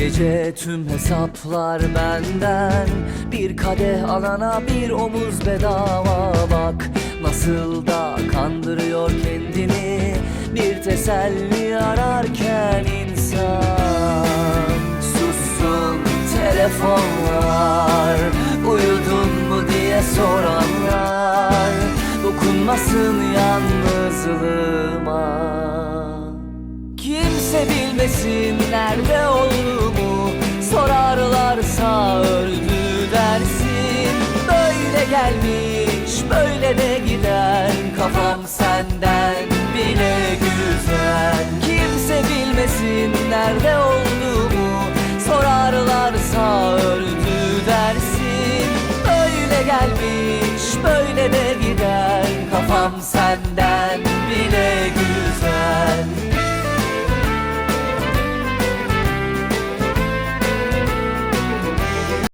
gece tüm hesaplar benden. Bir kadeh alana bir omuz bedava. Bak Nasıl da kandırıyor kendini. Bir teselli ararken insan. Sussun telefonlar. Uyudun mu diye soranlar. Dokunmasın yalnızlığıma. Kimse bilmesin nerede Sorarlarsa öldü dersin. Böyle gelmiş böyle de gider. Kafam senden bile güzel. Kimse bilmesin nerede olduğumu. Sorarlarsa öldü dersin. Böyle gelmiş